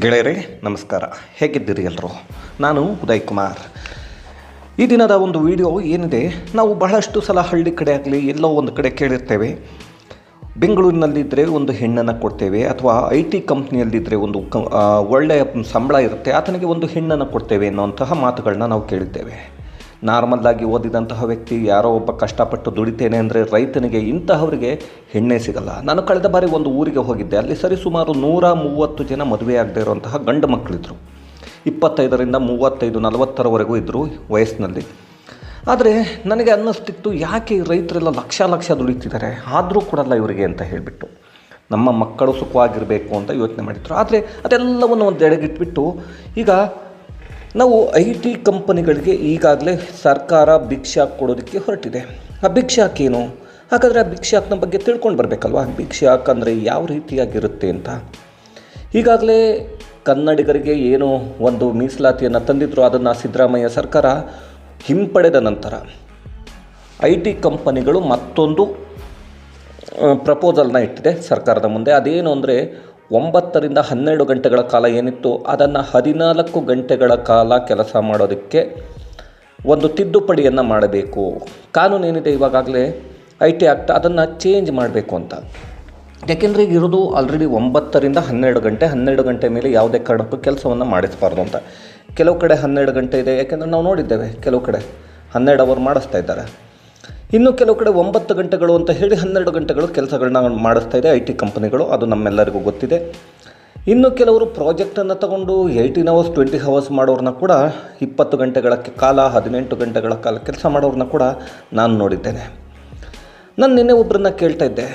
ಗೆಳೆಯರೇ, ನಮಸ್ಕಾರ. ಹೇಗಿದ್ದೀರಿ ಎಲ್ಲರೂ ನಾನು ಉದಯ್ ಕುಮಾರ್ ಈ ದಿನದ ಒಂದು ವಿಡಿಯೋ ಏನಿದೆ, ನಾವು ಬಹಳಷ್ಟು ಸಲ ಹಳ್ಳಿ ಕಡೆ ಆಗಲಿ, ಎಲ್ಲೋ ಒಂದು ಕಡೆ ಕೇಳಿರ್ತೇವೆ. ಬೆಂಗಳೂರಿನಲ್ಲಿದ್ದರೆ ಒಂದು ಹೆಣ್ಣನ್ನು ಕೊಡ್ತೇವೆ, ಅಥವಾ ಐ ಟಿ ಕಂಪ್ನಿಯಲ್ಲಿದ್ದರೆ ಒಂದು ಕ ಒಳ್ಳೆಯ ಸಂಬಳ ಇರುತ್ತೆ, ಆತನಿಗೆ ಒಂದು ಹೆಣ್ಣನ್ನು ಕೊಡ್ತೇವೆ ಅನ್ನುವಂತಹ ಮಾತುಗಳನ್ನ ನಾವು ಕೇಳಿದ್ದೇವೆ. ನಾರ್ಮಲ್ಲಾಗಿ ಓದಿದಂತಹ ವ್ಯಕ್ತಿ ಯಾರೋ ಒಬ್ಬ ಕಷ್ಟಪಟ್ಟು ದುಡಿತೇನೆ ಅಂದರೆ ರೈತನಿಗೆ ಇಂತಹವರಿಗೆ ಹೆಣ್ಣೆ ಸಿಗಲ್ಲ. ನಾನು ಕಳೆದ ಬಾರಿ ಒಂದು ಊರಿಗೆ ಹೋಗಿದ್ದೆ. ಅಲ್ಲಿ ಸರಿಸುಮಾರು ನೂರ ಮೂವತ್ತು ಜನ ಮದುವೆ ಆಗದೆ ಇರುವಂತಹ ಗಂಡು ಮಕ್ಕಳಿದ್ದರು ಇಪ್ಪತ್ತೈದರಿಂದ ಮೂವತ್ತೈದು, ನಲವತ್ತರವರೆಗೂ ಇದ್ದರು ವಯಸ್ಸಿನಲ್ಲಿ. ಆದರೆ ನನಗೆ ಅನ್ನಿಸ್ತಿತ್ತು, ಯಾಕೆ ರೈತರೆಲ್ಲ ಲಕ್ಷ ಲಕ್ಷ ದುಡಿತಿದ್ದಾರೆ? ಆದರೂ ಕೊಡಲ್ಲ ಇವರಿಗೆ ಅಂತ ಹೇಳಿಬಿಟ್ಟು. ನಮ್ಮ ಮಕ್ಕಳು ಸುಖವಾಗಿರಬೇಕು ಅಂತ ಯೋಚನೆ ಮಾಡಿದ್ರು. ಆದರೆ ಅದೆಲ್ಲವನ್ನು ಒಂದು ಎಡೆಗಿಟ್ಬಿಟ್ಟು ಈಗ ನಾವು ಐ ಟಿ ಕಂಪನಿಗಳಿಗೆ ಈಗಾಗಲೇ ಸರ್ಕಾರ ಭಿಕ್ಷಾ ಕೊಡೋದಕ್ಕೆ ಹೊರಟಿದೆ. ಆ ಭಿಕ್ಷಾಕ್ ಏನು ಹಾಗಾದರೆ ಆ ಭಿಕ್ಷಾಕ್ನ ಬಗ್ಗೆ ತಿಳ್ಕೊಂಡು ಬರಬೇಕಲ್ವಾ? ಭಿಕ್ಷಾಕ್ ಅಂದರೆ ಯಾವ ರೀತಿಯಾಗಿರುತ್ತೆ ಅಂತ? ಈಗಾಗಲೇ ಕನ್ನಡಿಗರಿಗೆ ಏನು ಒಂದು ಮೀಸಲಾತಿಯನ್ನು ತಂದಿದ್ರು, ಅದನ್ನು ಸಿದ್ದರಾಮಯ್ಯ ಸರ್ಕಾರ ಹಿಂಪಡೆದ ನಂತರ ಐ ಟಿ ಕಂಪನಿಗಳು ಮತ್ತೊಂದು ಪ್ರಪೋಸಲ್ನ ಇಟ್ಟಿದೆ ಸರ್ಕಾರದ ಮುಂದೆ. ಅದೇನು ಅಂದರೆ ಒಂಬತ್ತರಿಂದ ಹನ್ನೆರಡು ಗಂಟೆಗಳ ಕಾಲ ಏನಿತ್ತು ಅದನ್ನು ಹದಿನಾಲ್ಕು ಗಂಟೆಗಳ ಕಾಲ ಕೆಲಸ ಮಾಡೋದಕ್ಕೆ ಒಂದು ತಿದ್ದುಪಡಿಯನ್ನು ಮಾಡಬೇಕು. ಕಾನೂನು ಏನಿದೆ ಇವಾಗಲೇ ಐ ಟಿ ಆಕ್ಟ್ ಅದನ್ನು ಚೇಂಜ್ ಮಾಡಬೇಕು ಅಂತ. ಯಾಕೆಂದರೆ ಇರೋದು ಆಲ್ರೆಡಿ ಒಂಬತ್ತರಿಂದ ಹನ್ನೆರಡು ಗಂಟೆ ಹನ್ನೆರಡು ಗಂಟೆ ಮೇಲೆ ಯಾವುದೇ ಕಾರಣಕ್ಕೂ ಕೆಲಸವನ್ನು ಮಾಡಿಸಬಾರ್ದು ಅಂತ. ಕೆಲವು ಕಡೆ ಹನ್ನೆರಡು ಗಂಟೆ ಇದೆ, ಯಾಕೆಂದರೆ ನಾವು ನೋಡಿದ್ದೇವೆ ಕೆಲವು ಕಡೆ ಹನ್ನೆರಡು ಅವರ್ ಮಾಡಿಸ್ತಾ ಇದ್ದಾರೆ. ಇನ್ನು ಕೆಲವು ಕಡೆ ಒಂಬತ್ತು ಗಂಟೆಗಳು ಅಂತ ಹೇಳಿ ಹನ್ನೆರಡು ಗಂಟೆಗಳು ಕೆಲಸಗಳನ್ನ ಮಾಡಿಸ್ತಾ ಇದೆ ಐ ಟಿ ಕಂಪನಿಗಳು. ಅದು ನಮ್ಮೆಲ್ಲರಿಗೂ ಗೊತ್ತಿದೆ. ಇನ್ನು ಕೆಲವರು ಪ್ರಾಜೆಕ್ಟನ್ನು ತಗೊಂಡು ಏಯ್ಟೀನ್ ಅವರ್ಸ್ ಟ್ವೆಂಟಿ ಅವರ್ಸ್ ಮಾಡೋರನ್ನ ಕೂಡ ಇಪ್ಪತ್ತು ಗಂಟೆಗಳ ಕಾಲ, ಹದಿನೆಂಟು ಗಂಟೆಗಳ ಕಾಲ ಕೆಲಸ ಮಾಡೋರನ್ನ ಕೂಡ ನಾನು ನೋಡಿದ್ದೇನೆ. ನಾನು ನಿನ್ನೆ ಒಬ್ಬರನ್ನ ಕೇಳ್ತಾ ಇದ್ದೆ.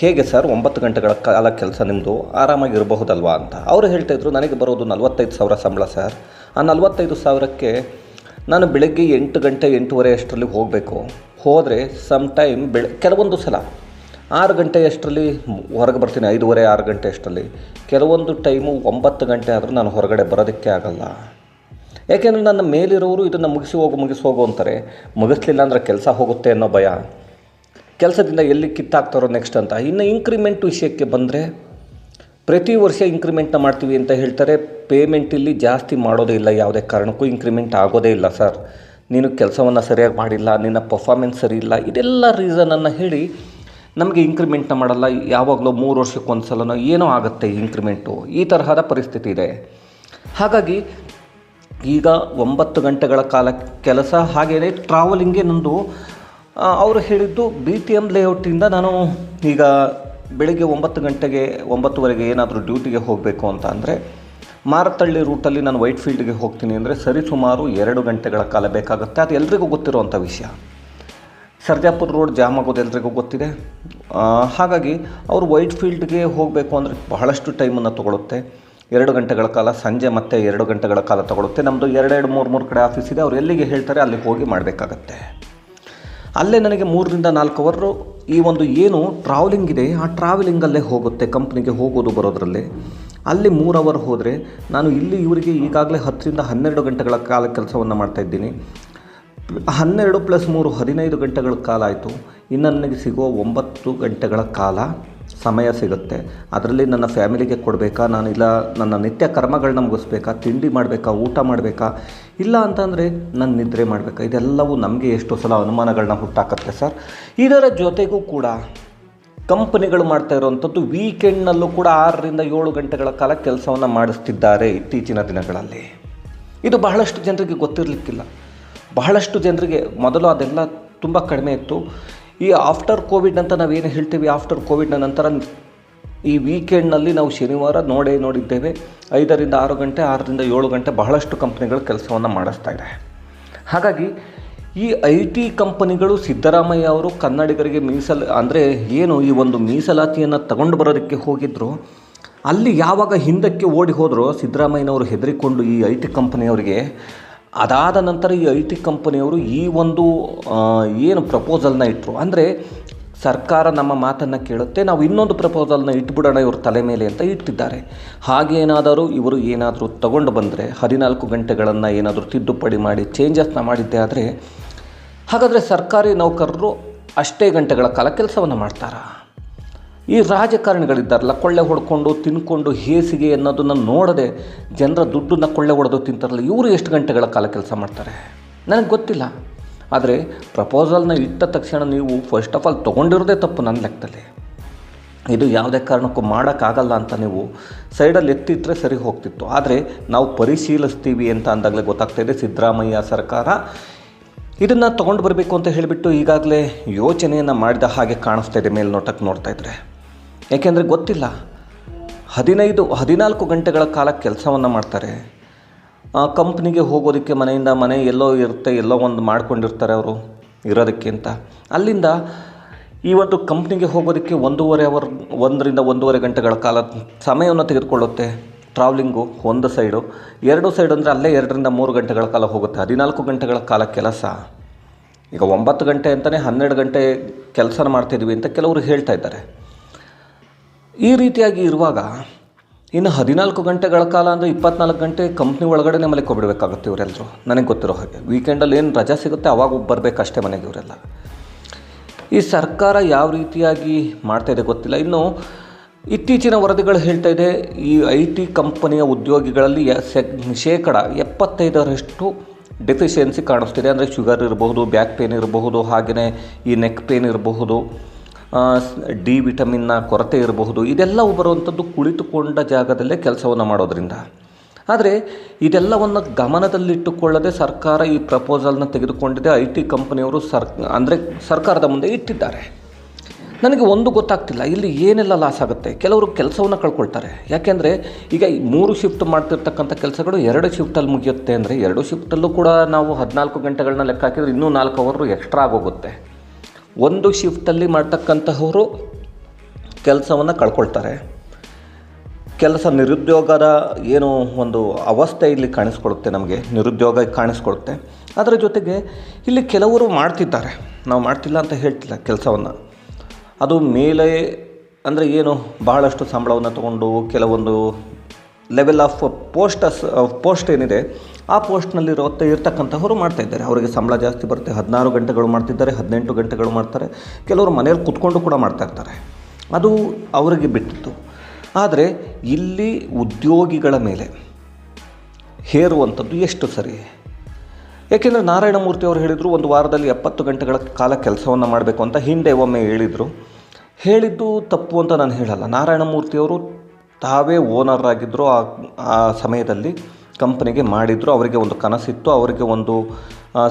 ಹೇಗೆ ಸರ್ ಒಂಬತ್ತು ಗಂಟೆಗಳ ಕಾಲ ಕೆಲಸ ನಿಮ್ಮದು ಆರಾಮಾಗಿರಬಹುದಲ್ವಾ ಅಂತ. ಅವರು ಹೇಳ್ತಾಯಿದ್ರು ನನಗೆ ಬರೋದು ನಲವತ್ತೈದು ಸಾವಿರ ಸಂಬಳ ಸರ್. ಆ ನಲ್ವತ್ತೈದು ಸಾವಿರಕ್ಕೆ ನಾನು ಬೆಳಗ್ಗೆ ಎಂಟು ಗಂಟೆ ಎಂಟೂವರೆ ಅಷ್ಟರಲ್ಲಿ ಹೋಗಬೇಕು. ಹೋದರೆ ಸಮ್ ಟೈಮ್ ಬೆಳ, ಕೆಲವೊಂದು ಸಲ, ಆರು ಗಂಟೆ ಅಷ್ಟರಲ್ಲಿ ಹೊರಗೆ ಬರ್ತೀನಿ, ಐದೂವರೆ, ಆರು ಗಂಟೆ ಅಷ್ಟರಲ್ಲಿ. ಕೆಲವೊಂದು ಟೈಮು ಒಂಬತ್ತು ಗಂಟೆ ಆದರೂ ನಾನು ಹೊರಗಡೆ ಬರೋದಕ್ಕೆ ಆಗಲ್ಲ. ಯಾಕೆಂದರೆ ನನ್ನ ಮೇಲಿರೋರು ಇದನ್ನು ಮುಗಿಸಿ ಹೋಗು ಮುಗಿಸಿ ಹೋಗು ಅಂತಾರೆ. ಮುಗಿಸ್ಲಿಲ್ಲ ಅಂದರೆ ಕೆಲಸ ಹೋಗುತ್ತೆ ಅನ್ನೋ ಭಯ. ಕೆಲಸದಿಂದ ಎಲ್ಲಿ ಕಿತ್ತಾಕ್ತಾರೋ ನೆಕ್ಸ್ಟ್ ಅಂತ. ಇನ್ನು ಇಂಕ್ರಿಮೆಂಟ್ ವಿಷಯಕ್ಕೆ ಬಂದರೆ, ಪ್ರತಿ ವರ್ಷ ಇಂಕ್ರಿಮೆಂಟ್ನ ಮಾಡ್ತೀವಿ ಅಂತ ಹೇಳ್ತಾರೆ. ಪೇಮೆಂಟ್ ಇಲ್ಲಿ ಜಾಸ್ತಿ ಮಾಡೋದೇ ಇಲ್ಲ ಯಾವುದೇ ಕಾರಣಕ್ಕೂ ಇಂಕ್ರಿಮೆಂಟ್ ಆಗೋದೇ ಇಲ್ಲ ಸರ್. ನೀನು ಕೆಲಸವನ್ನು ಸರಿಯಾಗಿ ಮಾಡಿಲ್ಲ, ನಿನ್ನ ಪರ್ಫಾರ್ಮೆನ್ಸ್ ಸರಿ ಇಲ್ಲ, ಇದೆಲ್ಲ ರೀಸನನ್ನು ಹೇಳಿ ನಮಗೆ ಇಂಕ್ರಿಮೆಂಟ್ನ ಮಾಡಲ್ಲ. ಯಾವಾಗಲೂ ಮೂರು ವರ್ಷಕ್ಕೆ ಒಂದು ಸಲನೋ ಏನೋ ಆಗುತ್ತೆ ಇಂಕ್ರಿಮೆಂಟು ಈ ತರಹದ ಪರಿಸ್ಥಿತಿ ಇದೆ. ಹಾಗಾಗಿ ಈಗ ಒಂಬತ್ತು ಗಂಟೆಗಳ ಕಾಲ ಕೆಲಸ ಹಾಗೆಯೇ ಟ್ರಾವೆಲಿಂಗ್ಗೆ ನಂದು ಅವರು ಹೇಳಿದ್ದು ಬಿ ಟಿ ಎಂ ಲೇಔಟಿಂದ ನಾನು ಈಗ ಬೆಳಿಗ್ಗೆ ಒಂಬತ್ತು ಗಂಟೆಗೆ, ಒಂಬತ್ತುವರೆಗೆ ಏನಾದರೂ ಡ್ಯೂಟಿಗೆ ಹೋಗಬೇಕು ಅಂತ ಅಂದರೆ ಮಾರತಳ್ಳಿ ರೂಟಲ್ಲಿ ನಾನು ವೈಟ್ ಫೀಲ್ಡ್ಗೆ ಹೋಗ್ತೀನಿ ಅಂದರೆ ಸರಿಸುಮಾರು ಎರಡು ಗಂಟೆಗಳ ಕಾಲ ಬೇಕಾಗುತ್ತೆ. ಅದು ಎಲ್ರಿಗೂ ಗೊತ್ತಿರುವಂಥ ವಿಷಯ. ಸರ್ಜಾಪುರ ರೋಡ್ ಜಾಮ್ ಆಗೋದು ಎಲ್ರಿಗೂ ಗೊತ್ತಿದೆ. ಹಾಗಾಗಿ ಅವರು ವೈಟ್ ಫೀಲ್ಡ್ಗೆ ಹೋಗಬೇಕು ಅಂದರೆ ಬಹಳಷ್ಟು ಟೈಮನ್ನು ತೊಗೊಳುತ್ತೆ. ಎರಡು ಗಂಟೆಗಳ ಕಾಲ, ಸಂಜೆ ಮತ್ತೆ ಎರಡು ಗಂಟೆಗಳ ಕಾಲ ತೊಗೊಳುತ್ತೆ. ನಮ್ಮದು ಎರಡೆರಡು, ಮೂರು ಮೂರು ಕಡೆ ಆಫೀಸ್ ಇದೆ. ಅವ್ರು ಎಲ್ಲಿಗೆ ಹೇಳ್ತಾರೆ ಅಲ್ಲಿಗೆ ಹೋಗಿ ಮಾಡಬೇಕಾಗತ್ತೆ. ಅಲ್ಲೇ ನನಗೆ ಮೂರರಿಂದ ನಾಲ್ಕು ಅವರು ಈ ಒಂದು ಏನು ಟ್ರಾವೆಲಿಂಗ್ ಇದೆ, ಆ ಟ್ರಾವೆಲಿಂಗಲ್ಲೇ ಹೋಗುತ್ತೆ. ಕಂಪ್ನಿಗೆ ಹೋಗೋದು ಬರೋದ್ರಲ್ಲಿ. ಅಲ್ಲಿ ಮೂರು ಅವರ್ ಹೋದರೆ ನಾನು ಇಲ್ಲಿ ಇವರಿಗೆ ಈಗಾಗಲೇ ಹತ್ತರಿಂದ ಹನ್ನೆರಡು ಗಂಟೆಗಳ ಕಾಲ ಕೆಲಸವನ್ನು ಮಾಡ್ತಾಯಿದ್ದೀನಿ ಹನ್ನೆರಡು ಪ್ಲಸ್ ಮೂರು ಹದಿನೈದು ಗಂಟೆಗಳ ಕಾಲ ಆಯಿತು. ಇನ್ನು ನನಗೆ ಸಿಗೋ ಒಂಬತ್ತು ಗಂಟೆಗಳ ಕಾಲ ಸಮಯ ಸಿಗುತ್ತೆ. ಅದರಲ್ಲಿ ನನ್ನ ಫ್ಯಾಮಿಲಿಗೆ ಕೊಡಬೇಕಾ? ನಾನು ಇಲ್ಲ, ನನ್ನ ನಿತ್ಯ ಕರ್ಮಗಳನ್ನ ಮುಗಿಸ್ಬೇಕಾ? ತಿಂಡಿ ಮಾಡಬೇಕಾ? ಊಟ ಮಾಡಬೇಕಾ? ಇಲ್ಲ ಅಂತಂದರೆ ನಾನು ನಿದ್ರೆ ಮಾಡಬೇಕಾ? ಇದೆಲ್ಲವೂ ನಮಗೆ ಎಷ್ಟೋ ಸಲ ಅನುಮಾನಗಳನ್ನ ಹುಟ್ಟಾಕತ್ತೆ ಸರ್. ಇದರ ಜೊತೆಗೂ ಕೂಡ ಕಂಪನಿಗಳು ಮಾಡ್ತಾ ಇರುವಂಥದ್ದು ವೀಕೆಂಡ್ನಲ್ಲೂ ಕೂಡ ಆರರಿಂದ ಏಳು ಗಂಟೆಗಳ ಕಾಲ ಕೆಲಸವನ್ನು ಮಾಡಿಸ್ತಿದ್ದಾರೆ ಇತ್ತೀಚಿನ ದಿನಗಳಲ್ಲಿ. ಇದು ಬಹಳಷ್ಟು ಜನರಿಗೆ ಗೊತ್ತಿರಲಿಕ್ಕಿಲ್ಲ. ಬಹಳಷ್ಟು ಜನರಿಗೆ ಮೊದಲು ಅದೆಲ್ಲ ತುಂಬ ಕಡಿಮೆ ಇತ್ತು. ಈ ಆಫ್ಟರ್ ಕೋವಿಡ್ ಅಂತ ನಾವೇನು ಹೇಳ್ತೀವಿ? ಆಫ್ಟರ್ ಕೋವಿಡ್ನ ನಂತರ ಈ ವೀಕೆಂಡ್ನಲ್ಲಿ ನಾವು ಶನಿವಾರ ನೋಡೇ ನೋಡಿದ್ದೇವೆ. ಐದರಿಂದ ಆರು ಗಂಟೆ, ಆರರಿಂದ ಏಳು ಗಂಟೆ ಬಹಳಷ್ಟು ಕಂಪ್ನಿಗಳು ಕೆಲಸವನ್ನು ಮಾಡಿಸ್ತಾ ಇದೆ ಹಾಗಾಗಿ ಈ ಐ ಟಿ ಕಂಪನಿಗಳು ಸಿದ್ದರಾಮಯ್ಯ ಅವರು ಕನ್ನಡಿಗರಿಗೆ ಮೀಸಲು, ಅಂದರೆ ಏನು ಈ ಒಂದು ಮೀಸಲಾತಿಯನ್ನು ತಗೊಂಡು ಬರೋದಕ್ಕೆ ಹೋಗಿದ್ರು, ಅಲ್ಲಿ ಯಾವಾಗ ಹಿಂದಕ್ಕೆ ಓಡಿ ಹೋದರೂ ಸಿದ್ದರಾಮಯ್ಯನವರು ಹೆದರಿಕೊಂಡು ಈ ಐ ಟಿ ಕಂಪನಿಯವರಿಗೆ, ಅದಾದ ನಂತರ ಈ ಐ ಟಿ ಕಂಪನಿಯವರು ಈ ಒಂದು ಏನು ಪ್ರಪೋಸಲ್ನ ಇಟ್ಟರು ಅಂದರೆ ಸರ್ಕಾರ ನಮ್ಮ ಮಾತನ್ನು ಕೇಳುತ್ತೆ, ನಾವು ಇನ್ನೊಂದು ಪ್ರಪೋಸಲ್ನ ಇಟ್ಬಿಡೋಣ ಇವರು ತಲೆ ಮೇಲೆ ಅಂತ ಇಟ್ಟಿದ್ದಾರೆ. ಹಾಗೇನಾದರೂ ಇವರು ಏನಾದರೂ ತಗೊಂಡು ಬಂದರೆ, ಹದಿನಾಲ್ಕು ಗಂಟೆಗಳನ್ನು ಏನಾದರೂ ತಿದ್ದುಪಡಿ ಮಾಡಿ ಚೇಂಜಸ್ನ ಮಾಡಿದ್ದೆ ಆದರೆ ಹಾಗಾದರೆ ಸರ್ಕಾರಿ ನೌಕರರು ಅಷ್ಟೇ ಗಂಟೆಗಳ ಕಾಲ ಕೆಲಸವನ್ನು ಮಾಡ್ತಾರಾ? ಈ ರಾಜಕಾರಣಿಗಳಿದ್ದಾರಲ್ಲ, ಕೊಳ್ಳೆ ಹೊಡ್ಕೊಂಡು, ತಿನ್ಕೊಂಡು, ಹೇಸಿಗೆ ಅನ್ನೋದನ್ನು ನೋಡದೆ ಜನರ ದುಡ್ಡನ್ನು ಕೊಳ್ಳೆ ಹೊಡೆದು ತಿಂತಾರಲ್ಲ, ಇವರು ಎಷ್ಟು ಗಂಟೆಗಳ ಕಾಲ ಕೆಲಸ ಮಾಡ್ತಾರೆ? ನನಗೆ ಗೊತ್ತಿಲ್ಲ. ಆದರೆ ಪ್ರಪೋಸಲ್ನ ಇಟ್ಟ ತಕ್ಷಣ ನೀವು ಫಸ್ಟ್ ಆಫ್ ಆಲ್ ತೊಗೊಂಡಿರೋದೇ ತಪ್ಪು ನನ್ನ ಲೆಕ್ಕದಲ್ಲಿ. ಇದು ಯಾವುದೇ ಕಾರಣಕ್ಕೂ ಮಾಡೋಕ್ಕಾಗಲ್ಲ ಅಂತ ನೀವು ಸೈಡಲ್ಲಿ ಎತ್ತಿಟ್ಟರೆ ಸರಿ ಹೋಗ್ತಿತ್ತು. ಆದರೆ ನಾವು ಪರಿಶೀಲಿಸ್ತೀವಿ ಅಂತ ಅಂದಾಗಲೇ ಗೊತ್ತಾಗ್ತಾ ಇದೆ ಸಿದ್ದರಾಮಯ್ಯ ಸರ್ಕಾರ ಇದನ್ನು ತೊಗೊಂಡು ಬರಬೇಕು ಅಂತ ಹೇಳಿಬಿಟ್ಟು ಈಗಾಗಲೇ ಯೋಚನೆಯನ್ನು ಮಾಡಿದ ಹಾಗೆ ಕಾಣಿಸ್ತಾ ಇದೆ ಮೇಲ್ನೋಟಕ್ಕೆ ನೋಡ್ತಾ ಇದ್ರೆ. ಯಾಕೆಂದರೆ ಗೊತ್ತಿಲ್ಲ, ಹದಿನೈದು, ಹದಿನಾಲ್ಕು ಗಂಟೆಗಳ ಕಾಲ ಕೆಲಸವನ್ನು ಮಾಡ್ತಾರೆ. ಕಂಪ್ನಿಗೆ ಹೋಗೋದಕ್ಕೆ ಮನೆಯಿಂದ ಮನೆ ಎಲ್ಲೋ ಇರುತ್ತೆ, ಎಲ್ಲೋ ಒಂದು ಮಾಡ್ಕೊಂಡಿರ್ತಾರೆ ಅವರು ಇರೋದಕ್ಕೆ ಅಂತ. ಅಲ್ಲಿಂದ ಈ ಒಂದು ಕಂಪ್ನಿಗೆ ಹೋಗೋದಕ್ಕೆ ಒಂದೂವರೆ ಅವರ್, ಒಂದರಿಂದ ಒಂದೂವರೆ ಗಂಟೆಗಳ ಕಾಲ ಸಮಯವನ್ನು ತೆಗೆದುಕೊಳ್ಳುತ್ತೆ. ಟ್ರಾವ್ಲಿಂಗು ಒಂದು ಸೈಡು ಎರಡು ಸೈಡ್ ಅಂದರೆ ಅಲ್ಲೇ ಎರಡರಿಂದ ಮೂರು ಗಂಟೆಗಳ ಕಾಲ ಹೋಗುತ್ತೆ. ಹದಿನಾಲ್ಕು ಗಂಟೆಗಳ ಕಾಲ ಕೆಲಸ. ಈಗ ಒಂಬತ್ತು ಗಂಟೆ ಅಂತಲೇ ಹನ್ನೆರಡು ಗಂಟೆ ಕೆಲಸ ಮಾಡ್ತಿದ್ವಿ ಅಂತ ಕೆಲವರು ಹೇಳ್ತಾ ಇದ್ದಾರೆ. ಈ ರೀತಿಯಾಗಿ ಇರುವಾಗ ಇನ್ನು ಹದಿನಾಲ್ಕು ಗಂಟೆಗಳ ಕಾಲ ಅಂದರೆ ಇಪ್ಪತ್ನಾಲ್ಕು ಗಂಟೆ ಕಂಪ್ನಿ ಒಳಗಡೆ ಮಲಿಕೊಬಿಡ್ಬೇಕಾಗುತ್ತೆ ಇವರೆಲ್ಲರೂ ನನಗೆ ಗೊತ್ತಿರೋ ಹಾಗೆ. ವೀಕೆಂಡಲ್ಲಿ ಏನು ರಜಾ ಸಿಗುತ್ತೆ ಅವಾಗ ಬರಬೇಕಷ್ಟೇ ಮನೆಗೆ ಇವರೆಲ್ಲ. ಈ ಸರ್ಕಾರ ಯಾವ ರೀತಿಯಾಗಿ ಮಾಡ್ತಾಯಿದೆ ಗೊತ್ತಿಲ್ಲ. ಇನ್ನು ಇತ್ತೀಚಿನ ವರದಿಗಳು ಹೇಳ್ತಾ ಇದೆ, ಈ ಐ ಟಿ ಕಂಪನಿಯ ಉದ್ಯೋಗಿಗಳಲ್ಲಿ ಶೇಕಡ ಎಪ್ಪತ್ತೈದರಷ್ಟು ಡೆಫಿಷಿಯನ್ಸಿ ಕಾಣಿಸ್ತಿದೆ. ಅಂದರೆ ಶುಗರ್ ಇರಬಹುದು, ಬ್ಯಾಕ್ ಪೇನ್ ಇರಬಹುದು ಹಾಗೆಯೇ ಈ ನೆಕ್ ಪೇನ್ ಇರಬಹುದು ಡಿ ವಿಟಮಿನ್ನ ಕೊರತೆ ಇರಬಹುದು, ಇದೆಲ್ಲವೂ ಬರುವಂಥದ್ದು ಕುಳಿತುಕೊಂಡ ಜಾಗದಲ್ಲೇ ಕೆಲಸವನ್ನು ಮಾಡೋದರಿಂದ. ಆದರೆ ಇದೆಲ್ಲವನ್ನು ಗಮನದಲ್ಲಿಟ್ಟುಕೊಳ್ಳದೆ ಸರ್ಕಾರ ಈ ಪ್ರಪೋಸಲ್ನ ತೆಗೆದುಕೊಂಡಿದೆ. ಐ ಟಿ ಕಂಪನಿಯವರು ಸರ್ ಅಂದರೆ ಸರ್ಕಾರದ ಮುಂದೆ ಇಟ್ಟಿದ್ದಾರೆ. ನನಗೆ ಒಂದು ಗೊತ್ತಾಗ್ತಿಲ್ಲ. ಇಲ್ಲಿ ಏನೆಲ್ಲ ಲಾಸ್ ಆಗುತ್ತೆ? ಕೆಲವರು ಕೆಲಸವನ್ನು ಕಳ್ಕೊಳ್ತಾರೆ. ಯಾಕೆಂದರೆ ಈಗ ಮೂರು ಶಿಫ್ಟ್ ಮಾಡ್ತಿರ್ತಕ್ಕಂಥ ಕೆಲಸಗಳು ಎರಡು ಶಿಫ್ಟಲ್ಲಿ ಮುಗಿಯುತ್ತೆ ಅಂದರೆ ಎರಡು ಶಿಫ್ಟಲ್ಲೂ ಕೂಡ ನಾವು ಹದಿನಾಲ್ಕು ಗಂಟೆಗಳನ್ನ ಲೆಕ್ಕ ಹಾಕಿದರೆ ಇನ್ನೂ ನಾಲ್ಕು ಅವರು ಎಕ್ಸ್ಟ್ರಾ ಆಗೋಗುತ್ತೆ. ಒಂದು ಶಿಫ್ಟಲ್ಲಿ ಮಾಡ್ತಕ್ಕಂತಹವರು ಕೆಲಸವನ್ನು ಕಳ್ಕೊಳ್ತಾರೆ. ಕೆಲಸ ನಿರುದ್ಯೋಗದ ಏನು ಒಂದು ಅವಸ್ಥೆ ಇಲ್ಲಿ ಕಾಣಿಸ್ಕೊಳುತ್ತೆ ನಮಗೆ. ನಿರುದ್ಯೋಗ ಕಾಣಿಸ್ಕೊಳುತ್ತೆ. ಅದರ ಜೊತೆಗೆ ಇಲ್ಲಿ ಕೆಲವರು ಮಾಡ್ತಿದ್ದಾರೆ. ನಾವು ಮಾಡ್ತಿಲ್ಲ ಅಂತ ಹೇಳ್ತಿಲ್ಲ ಕೆಲಸವನ್ನು. ಅದು ಮೇಲೆ ಅಂದರೆ ಏನು? ಬಹಳಷ್ಟು ಸಂಬಳವನ್ನು ತಗೊಂಡು ಕೆಲವೊಂದು ಲೆವೆಲ್ ಆಫ್ ಪೋಸ್ಟಸ್ ಪೋಸ್ಟ್ ಏನಿದೆ, ಆ ಪೋಸ್ಟ್ನಲ್ಲಿರೋ ಇರ್ತಕ್ಕಂಥವ್ರು ಮಾಡ್ತಾ ಇದ್ದಾರೆ. ಅವರಿಗೆ ಸಂಬಳ ಜಾಸ್ತಿ ಬರುತ್ತೆ. ಹದಿನಾರು ಗಂಟೆಗಳು ಮಾಡ್ತಿದ್ದಾರೆ, ಹದಿನೆಂಟು ಗಂಟೆಗಳು ಮಾಡ್ತಾರೆ. ಕೆಲವರು ಮನೆಯಲ್ಲಿ ಕುತ್ಕೊಂಡು ಕೂಡ ಮಾಡ್ತಾಯಿರ್ತಾರೆ ಅದು ಅವರಿಗೆ ಬಿಟ್ಟಿತ್ತು. ಆದರೆ ಇಲ್ಲಿ ಉದ್ಯೋಗಿಗಳ ಮೇಲೆ ಹೇರುವಂಥದ್ದು ಎಷ್ಟು ಸರಿ? ಏಕೆಂದರೆ ನಾರಾಯಣಮೂರ್ತಿ ಅವರು ಹೇಳಿದರು, ಒಂದು ವಾರದಲ್ಲಿ ಎಪ್ಪತ್ತು ಗಂಟೆಗಳ ಕಾಲ ಕೆಲಸವನ್ನು ಮಾಡಬೇಕು ಅಂತ ಹಿಂದೆ ಒಮ್ಮೆ ಹೇಳಿದರು. ಹೇಳಿದ್ದು ತಪ್ಪು ಅಂತ ನಾನು ಹೇಳಲ್ಲ. ನಾರಾಯಣಮೂರ್ತಿಯವರು ತಾವೇ ಓನರ್ ಆಗಿದ್ದರು ಆ ಆ ಸಮಯದಲ್ಲಿ ಕಂಪ್ನಿಗೆ ಮಾಡಿದರು. ಅವರಿಗೆ ಒಂದು ಕನಸಿತ್ತು. ಅವರಿಗೆ ಒಂದು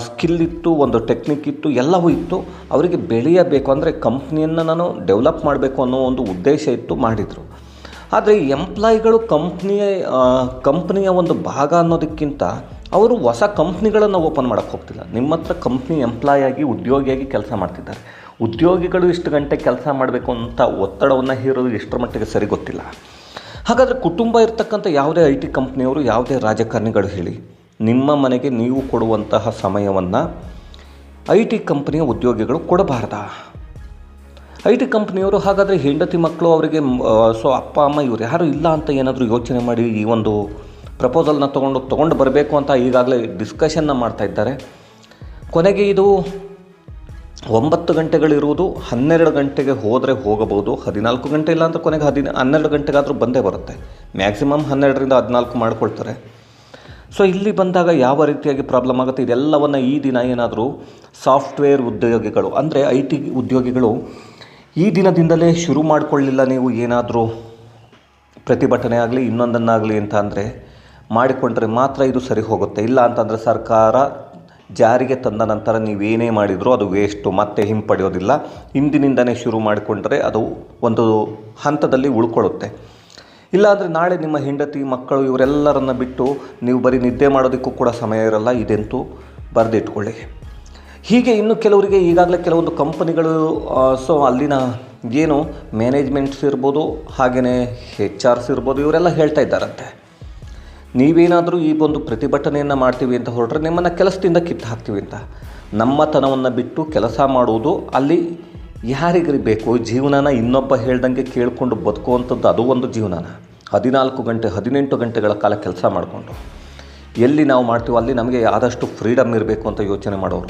ಸ್ಕಿಲ್ ಇತ್ತು, ಒಂದು ಟೆಕ್ನಿಕ್ ಇತ್ತು, ಎಲ್ಲವೂ ಇತ್ತು. ಅವರಿಗೆ ಬೆಳೆಯಬೇಕು ಅಂದರೆ ಕಂಪ್ನಿಯನ್ನು ನಾನು ಡೆವಲಪ್ ಮಾಡಬೇಕು ಅನ್ನೋ ಒಂದು ಉದ್ದೇಶ ಇತ್ತು ಮಾಡಿದರು. ಆದರೆ ಎಂಪ್ಲಾಯಿಗಳು ಕಂಪ್ನಿಯ ಕಂಪ್ನಿಯ ಒಂದು ಭಾಗ ಅನ್ನೋದಕ್ಕಿಂತ ಅವರು ಹೊಸ ಕಂಪ್ನಿಗಳನ್ನು ಓಪನ್ ಮಾಡೋಕ್ಕೆ ಹೋಗ್ತಿಲ್ಲ. ನಿಮ್ಮ ಹತ್ರ ಕಂಪ್ನಿ ಎಂಪ್ಲಾಯ್ ಆಗಿ, ಉದ್ಯೋಗಿಯಾಗಿ ಕೆಲಸ ಮಾಡ್ತಿದ್ದಾರೆ. ಉದ್ಯೋಗಿಗಳು ಇಷ್ಟು ಗಂಟೆ ಕೆಲಸ ಮಾಡಬೇಕು ಅಂತ ಒತ್ತಡವನ್ನು ಹೇರೋದು ಎಷ್ಟರ ಮಟ್ಟಿಗೆ ಸರಿ ಗೊತ್ತಿಲ್ಲ. ಹಾಗಾದರೆ ಕುಟುಂಬ ಇರ್ತಕ್ಕಂಥ ಯಾವುದೇ ಐ ಟಿ ಕಂಪ್ನಿಯವರು, ಯಾವುದೇ ರಾಜಕಾರಣಿಗಳು ಹೇಳಿ, ನಿಮ್ಮ ಮನೆಗೆ ನೀವು ಕೊಡುವಂತಹ ಸಮಯವನ್ನು ಐ ಟಿ ಕಂಪ್ನಿಯ ಉದ್ಯೋಗಿಗಳು ಕೊಡಬಾರ್ದಾ? ಐ ಟಿ ಕಂಪ್ನಿಯವರು ಹಾಗಾದರೆ ಹೆಂಡತಿ ಮಕ್ಕಳು ಅವರಿಗೆ ಸೊ ಅಪ್ಪ, ಅಮ್ಮ ಇವರು ಯಾರು ಇಲ್ಲ ಅಂತ ಏನಾದರೂ ಯೋಚನೆ ಮಾಡಿ ಈ ಒಂದು ಪ್ರಪೋಸಲ್ನ ತೊಗೊಂಡು ತೊಗೊಂಡು ಬರಬೇಕು ಅಂತ ಈಗಾಗಲೇ ಡಿಸ್ಕಷನ್ನ ಮಾಡ್ತಾ ಇದ್ದಾರೆ. ಕೊನೆಗೆ ಇದು ಒಂಬತ್ತು ಗಂಟೆಗಳಿರುವುದು ಹನ್ನೆರಡು ಗಂಟೆಗೆ ಹೋದರೆ ಹೋಗಬಹುದು, ಹದಿನಾಲ್ಕು ಗಂಟೆ ಇಲ್ಲ ಅಂದರೆ ಕೊನೆಗೆ ಹದಿನ, ಹನ್ನೆರಡು ಗಂಟೆಗಾದರೂ ಬಂದೇ ಬರುತ್ತೆ. ಮ್ಯಾಕ್ಸಿಮಮ್ ಹನ್ನೆರಡರಿಂದ ಹದಿನಾಲ್ಕು ಮಾಡಿಕೊಳ್ತಾರೆ. ಸೊ ಇಲ್ಲಿ ಬಂದಾಗ ಯಾವ ರೀತಿಯಾಗಿ ಪ್ರಾಬ್ಲಮ್ ಆಗುತ್ತೆ? ಇದೆಲ್ಲವನ್ನು ಈ ದಿನ ಏನಾದರೂ ಸಾಫ್ಟ್ವೇರ್ ಉದ್ಯೋಗಿಗಳು, ಅಂದರೆ ಐ ಟಿ ಉದ್ಯೋಗಿಗಳು ಈ ದಿನದಿಂದಲೇ ಶುರು ಮಾಡಿಕೊಳ್ಳಿಲ್ಲ ನೀವು ಏನಾದರೂ ಪ್ರತಿಭಟನೆ ಆಗಲಿ, ಇನ್ನೊಂದನ್ನಾಗಲಿ ಅಂತ ಅಂದರೆ ಮಾಡಿಕೊಂಡ್ರೆ ಮಾತ್ರ ಇದು ಸರಿ ಹೋಗುತ್ತೆ. ಇಲ್ಲ ಅಂತಂದರೆ ಸರ್ಕಾರ ಜಾರಿಗೆ ತಂದ ನಂತರ ನೀವೇನೇ ಮಾಡಿದರೂ ಅದು ವೇಸ್ಟು ಮತ್ತೆ ಹಿಂಪಡೆಯೋದಿಲ್ಲ. ಇಂದಿನಿಂದನೇ ಶುರು ಮಾಡಿಕೊಂಡ್ರೆ ಅದು ಒಂದು ಹಂತದಲ್ಲಿ ಉಳ್ಕೊಳ್ಳುತ್ತೆ. ಇಲ್ಲಾಂದರೆ ನಾಳೆ ನಿಮ್ಮ ಹೆಂಡತಿ, ಮಕ್ಕಳು ಇವರೆಲ್ಲರನ್ನ ಬಿಟ್ಟು ನೀವು ಬರೀ ನಿದ್ದೆ ಮಾಡೋದಕ್ಕೂ ಕೂಡ ಸಮಯ ಇರಲ್ಲ, ಇದೆಂತೂ ಬರೆದಿಟ್ಕೊಳ್ಳಿ. ಹೀಗೆ ಇನ್ನು ಕೆಲವರಿಗೆ ಈಗಾಗಲೇ ಕೆಲವೊಂದು ಕಂಪನಿಗಳು ಸೊ ಅಲ್ಲಿನ ಏನು ಮ್ಯಾನೇಜ್ಮೆಂಟ್ಸ್ ಇರ್ಬೋದು ಹಾಗೆಯೇ ಹೆಚ್ ಆರ್ಸ್ ಇರ್ಬೋದು, ಇವರೆಲ್ಲ ಹೇಳ್ತಾ ಇದ್ದಾರಂತೆ. ನೀವೇನಾದರೂ ಈ ಒಂದು ಪ್ರತಿಭಟನೆಯನ್ನು ಮಾಡ್ತೀವಿ ಅಂತ ಹೊರಟ್ರೆ ನಿಮ್ಮನ್ನು ಕೆಲಸದಿಂದ ಕಿತ್ತು ಹಾಕ್ತೀವಿ ಅಂತ. ನಮ್ಮತನವನ್ನು ಬಿಟ್ಟು ಕೆಲಸ ಮಾಡುವುದು ಅಲ್ಲಿ ಯಾರಿಗರಿ ಬೇಕು ಜೀವನನ ಇನ್ನೊಬ್ಬ ಹೇಳ್ದಂಗೆ ಕೇಳಿಕೊಂಡು ಬದುಕುವಂಥದ್ದು ಅದು ಒಂದು ಜೀವನನ. ಹದಿನಾಲ್ಕು ಗಂಟೆ, ಹದಿನೆಂಟು ಗಂಟೆಗಳ ಕಾಲ ಕೆಲಸ ಮಾಡಿಕೊಂಡು. ಎಲ್ಲಿ ನಾವು ಮಾಡ್ತೀವೋ ಅಲ್ಲಿ ನಮಗೆ ಆದಷ್ಟು ಫ್ರೀಡಮ್ ಇರಬೇಕು ಅಂತ ಯೋಚನೆ ಮಾಡೋರು.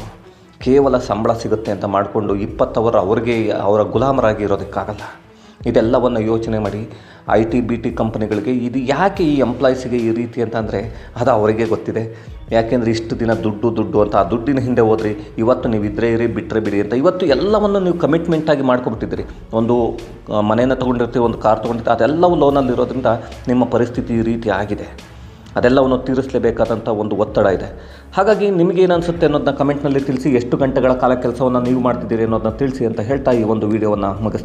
ಕೇವಲ ಸಂಬಳ ಸಿಗುತ್ತೆ ಅಂತ ಮಾಡಿಕೊಂಡು ಇಪ್ಪತ್ತು ಅವರ್ ಅವ್ರಿಗೆ, ಅವರ ಗುಲಾಮರಾಗಿ ಇರೋದಕ್ಕಾಗಲ್ಲ. ಇದೆಲ್ಲವನ್ನು ಯೋಚನೆ ಮಾಡಿ ಐ ಟಿ, ಬಿ ಟಿ ಕಂಪ್ನಿಗಳಿಗೆ ಇದು ಯಾಕೆ ಈ ಎಂಪ್ಲಾಯ್ಸಿಗೆ ಈ ರೀತಿ ಅಂತಂದರೆ ಅದು ಅವರಿಗೆ ಗೊತ್ತಿದೆ. ಯಾಕೆಂದರೆ ಇಷ್ಟು ದಿನ ದುಡ್ಡು ದುಡ್ಡು ಅಂತ ಆ ದುಡ್ಡಿನ ಹಿಂದೆ ಹೋದ್ರಿ ಇವತ್ತು ನೀವು ಇದ್ದರೆ ಇರಿ ಬಿಟ್ಟರೆ ಬಿಡಿ ಅಂತ ಇವತ್ತು ಎಲ್ಲವನ್ನು ನೀವು ಕಮಿಟ್ಮೆಂಟಾಗಿ ಮಾಡ್ಕೊಬಿಟ್ಟಿದ್ದೀರಿ ಒಂದು ಮನೆಯನ್ನು ತೊಗೊಂಡಿರ್ತೀವಿ, ಒಂದು ಕಾರ್ ತೊಗೊಂಡಿರ್ತೀವಿ, ಅದೆಲ್ಲವೂ ಲೋನಲ್ಲಿರೋದ್ರಿಂದ ನಿಮ್ಮ ಪರಿಸ್ಥಿತಿ ಈ ರೀತಿ ಆಗಿದೆ. ಅದೆಲ್ಲವನ್ನು ತೀರಿಸಲೇಬೇಕಾದಂಥ ಒಂದು ಒತ್ತಡ ಇದೆ. ಹಾಗಾಗಿ ನಿಮಗೇನು ಅನಿಸುತ್ತೆ ಅನ್ನೋದನ್ನ ಕಮೆಂಟ್ನಲ್ಲಿ ತಿಳಿಸಿ, ಎಷ್ಟು ಗಂಟೆಗಳ ಕಾಲ ಕೆಲಸವನ್ನು ನೀವು ಮಾಡ್ತಿದ್ದೀರಿ ಅನ್ನೋದನ್ನ ತಿಳಿಸಿ ಅಂತ ಹೇಳ್ತಾ ಈ ಒಂದು ವಿಡಿಯೋವನ್ನು ಮುಗಿಸ್ತೀನಿ.